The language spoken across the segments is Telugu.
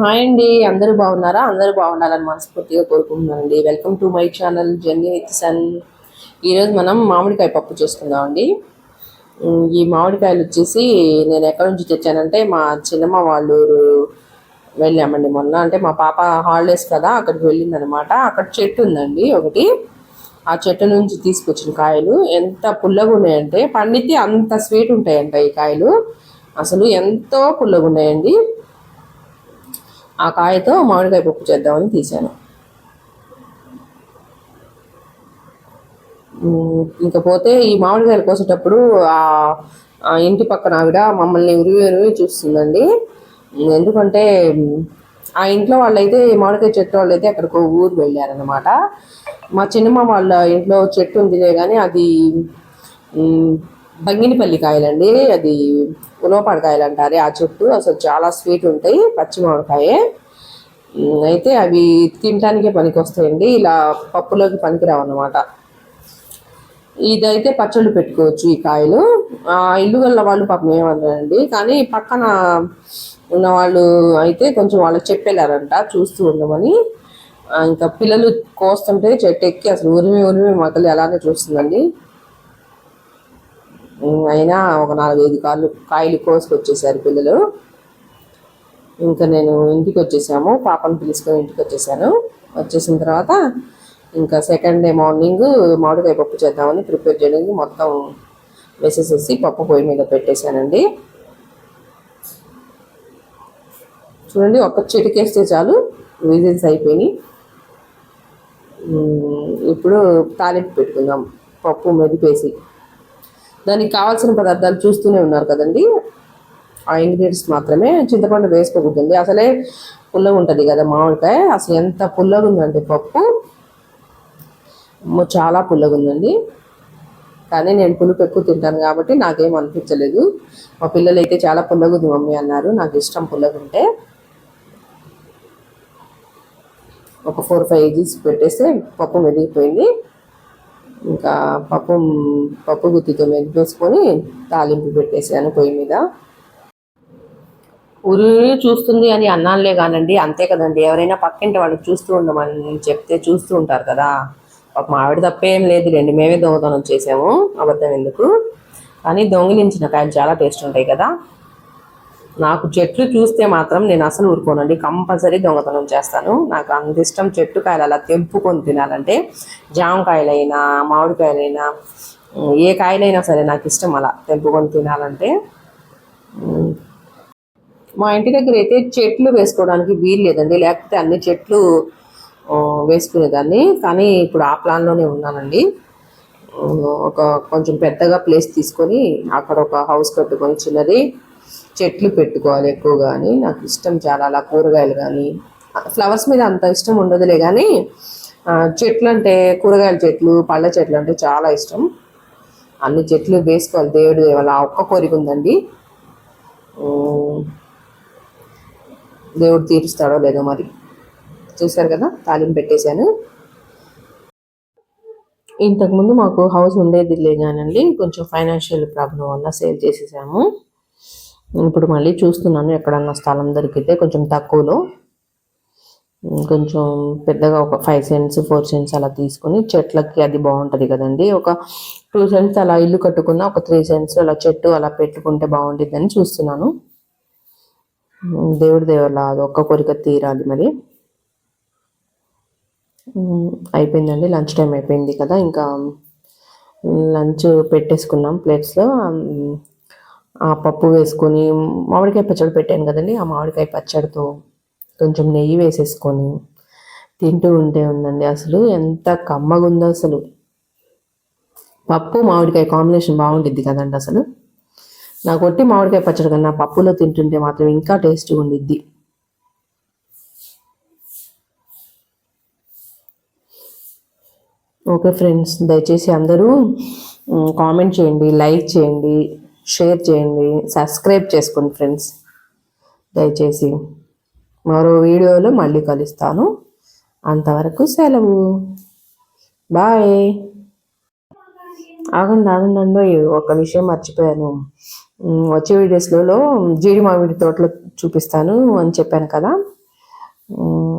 హాయ్ అండి అందరూ బాగున్నారా? అందరూ బాగుండాలని మనస్ఫూర్తిగా కోరుకుంటున్నానండి. Welcome to my channel journey with sun ఈరోజు మనం మామిడికాయ పప్పు చేసుకుందామండి. ఈ మామిడికాయలు వచ్చేసి నేను ఎక్కడి నుంచి తెచ్చానంటే మా చిన్నమ్మ వాళ్ళూరు వెళ్ళామండి మొన్న. అంటే మా పాప హాలిడేస్ కదా అక్కడికి వెళ్ళిందనమాట. అక్కడ చెట్టు ఉందండి ఒకటి. ఆ చెట్టు నుంచి తీసుకొచ్చిన కాయలు ఎంత పుల్లగా ఉన్నాయంటే పండితే అంత స్వీట్ ఉంటాయంట ఈ కాయలు. అసలు ఎంతో పుల్లగా ఉన్నాయండి. ఆ కాయతో మామిడికాయ పప్పు చేద్దామని తీశాను. ఉమ్, ఇంకపోతే ఈ మామిడికాయలు కోసేటప్పుడు ఆ ఇంటి పక్కన ఆవిడ మమ్మల్ని ఉరివి ఉరివి చూస్తుందండి. ఎందుకంటే ఆ ఇంట్లో వాళ్ళైతే మామిడికాయ చెట్టు వాళ్ళైతే అక్కడికి ఊరు వెళ్ళారనమాట మా చిన్నమ్మ వాళ్ళ ఇంట్లో చెట్టు ఉందిలే కానీ అది బంగినపల్లి కాయలండి. అది ఉలవపాడు కాయలు అంటారు ఆ చెట్టు అసలు చాలా స్వీట్ ఉంటాయి పచ్చిమామిడికాయే అయితే అవి తినటానికే పనికి వస్తాయండి ఇలా పప్పులోకి పనికిరావు అన్నమాట ఇదైతే పచ్చళ్ళు పెట్టుకోవచ్చు ఈ కాయలు. ఆ ఇల్లు గల్ల వాళ్ళు పాపం ఏమన్నారండి కానీ పక్కన ఉన్న వాళ్ళు అయితే కొంచెం వాళ్ళకి చెప్పేలారంట చూస్తూ ఉండమని. ఇంకా పిల్లలు కోస్తుంటే చెట్టు ఎక్కి అసలు ఉరిమి ఉరిమి మొదలు అలానే చూస్తుందండి. అయినా ఒక నాలుగైదు కాళ్ళు కాయలు కోసుకొచ్చేసారు పిల్లలు. ఇంకా నేను ఇంటికి వచ్చేసాము పాపను పిలుచుకొని ఇంటికి వచ్చేసాను వచ్చేసిన తర్వాత ఇంకా సెకండ్ డే మార్నింగ్ మామిడికాయ పప్పు చేద్దామని ప్రిపేర్ చేయడానికి మొత్తం వేసేసేసి పప్పు పొయ్యి మీద పెట్టేశానండి. చూడండి ఒక్క చిటికేస్తే చాలు విజిల్స్ అయిపోయినాయి. ఇప్పుడు తాలింపు పెట్టుకుందాం. పప్పు మెదిపేసి. దానికి కావాల్సిన పదార్థాలు చూస్తూనే ఉన్నారు కదండి. ఆ ఇంగ్రీడియంట్స్ మాత్రమే చింతపండు వేసుకోకూడదండి అసలే పుల్లగా ఉంటుంది కదా మామిడికాయ. అసలు ఎంత పుల్లగా ఉందండి పప్పు. చాలా పుల్లగా ఉందండి. కానీ నేను పులుపు ఎక్కువ తింటాను కాబట్టి నాకేం అనిపించలేదు. మా పిల్లలు అయితే చాలా పుల్లగా ఉంది మమ్మీ అన్నారు. నాకు ఇష్టం పుల్లగుంటే ఒక ఫోర్ ఫైవ్ కేజీస్ పెట్టేస్తే పప్పు మెదిగిపోయింది. ఇంకా పప్పు పప్పు గుత్తితో మెదిపేసుకొని తాలింపు పెట్టేసాను పొయ్యి మీద. ఉరి చూస్తుంది అని అన్నానులే కానండి అంతే కదండి. ఎవరైనా పక్కింటి వాళ్ళకి చూస్తూ ఉండమని చెప్తే చూస్తూ ఉంటారు కదా. పాపం ఆవిడ తప్పేం లేదు లేండి మేమే దొంగతనం చేసాము అబద్ధం ఎందుకు? కానీ దొంగిలించిన కాయలు చాలా టేస్ట్ ఉంటాయి కదా. నాకు చెట్లు చూస్తే మాత్రం నేను అసలు ఊరుకోనండి. కంపల్సరీ దొంగతనం చేస్తాను. నాకు అంత ఇష్టం చెట్టు కాయలు అలా తెంపుకొని తినాలంటే జామకాయలైనా మామిడికాయలైనా ఏ కాయలైనా సరే నాకు ఇష్టం అలా తెంపుకొని తినాలంటే. మా ఇంటి దగ్గర అయితే చెట్లు వేసుకోవడానికి వీలు లేదండి. లేకపోతే అన్ని చెట్లు వేసుకునేదాన్ని. కానీ ఇప్పుడు ఆ ప్లాన్లోనే ఉన్నానండి. ఒక కొంచెం పెద్దగా ప్లేస్ తీసుకొని అక్కడ ఒక హౌస్ కట్టుకొని చిన్నది చెట్లు పెట్టుకోవాలి ఎక్కువ కానీ నాకు ఇష్టం చాలా అలా కూరగాయలు కానీ ఫ్లవర్స్ మీద అంత ఇష్టం ఉండదులే కానీ చెట్లు అంటే కూరగాయల చెట్లు పళ్ళ చెట్లు అంటే చాలా ఇష్టం. అన్ని చెట్లు వేసుకోవాలి దేవుడి దేవాల. ఆ ఒక్క కోరిక ఉందండి. దేవుడు తీరుస్తాడో లేదో మరి. చూశారు కదా? తాలింపు పెట్టేశాను. ఇంతకుముందు మాకు హౌస్ ఉండేది లే కానండి కొంచెం ఫైనాన్షియల్ ప్రాబ్లం వల్ల సేల్ చేసేసాము. ఇప్పుడు మళ్ళీ చూస్తున్నాను ఎక్కడన్నా స్థలం దొరికితే కొంచెం తక్కువలో. కొంచెం పెద్దగా ఒక ఫైవ్ సెంట్స్ ఫోర్ సెంట్స్ అలా తీసుకొని చెట్లకి అది బాగుంటుంది కదండి. ఒక టూ సెంట్స్ అలా ఇల్లు కట్టుకున్న ఒక త్రీ సెంట్స్ అలా చెట్టు అలా పెట్టుకుంటే బాగుంటుందని చూస్తున్నాను. దేవుడి దేవుళ్ళ అది ఒక్క కోరిక తీరాలి మరి. అయిపోయిందండి. లంచ్ టైం అయిపోయింది కదా. ఇంకా లంచ్ పెట్టేసుకున్నాం ప్లేట్స్లో. ఆ పప్పు వేసుకొని మామిడికాయ పచ్చడి పెట్టాను కదండి ఆ మామిడికాయ పచ్చడితో కొంచెం నెయ్యి వేసేసుకొని తింటూ ఉంటే ఉందండి అసలు ఎంత కమ్మగా ఉందో అసలు. పప్పు మామిడికాయ కాంబినేషన్ బాగుండిద్ది కదండి అసలు. నాకు కొట్టి మామిడికాయ పచ్చడి కన్నా పప్పులో తింటుంటే మాత్రం ఇంకా టేస్ట్గా ఉండిద్ది. ఓకే ఫ్రెండ్స్ దయచేసి అందరూ కామెంట్ చేయండి లైక్ చేయండి. షేర్ చేయండి సబ్స్క్రైబ్ చేసుకోండి ఫ్రెండ్స్. దయచేసి మరో వీడియోలో మళ్ళీ కలుస్తాను. అంతవరకు సెలవు. బాయ్. ఆగండి ఆగండి అండి. ఒక విషయం మర్చిపోయాను. వచ్చే వీడియోస్లలో జీడి మామిడి తోటలు చూపిస్తాను అని చెప్పాను కదా.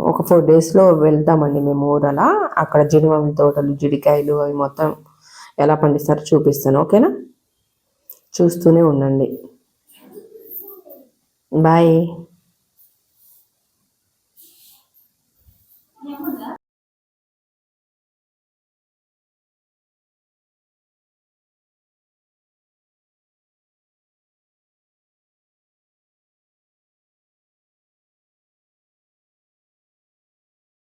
ఒక ఫోర్ డేస్లో వెళ్తామండి మేము ఊరలా. అక్కడ జిడిమామిడి తోటలు జీడికాయలు అవి మొత్తం ఎలా పండిస్తారో చూపిస్తాను. ఓకేనా? చూస్తూనే ఉండండి. బాయ్.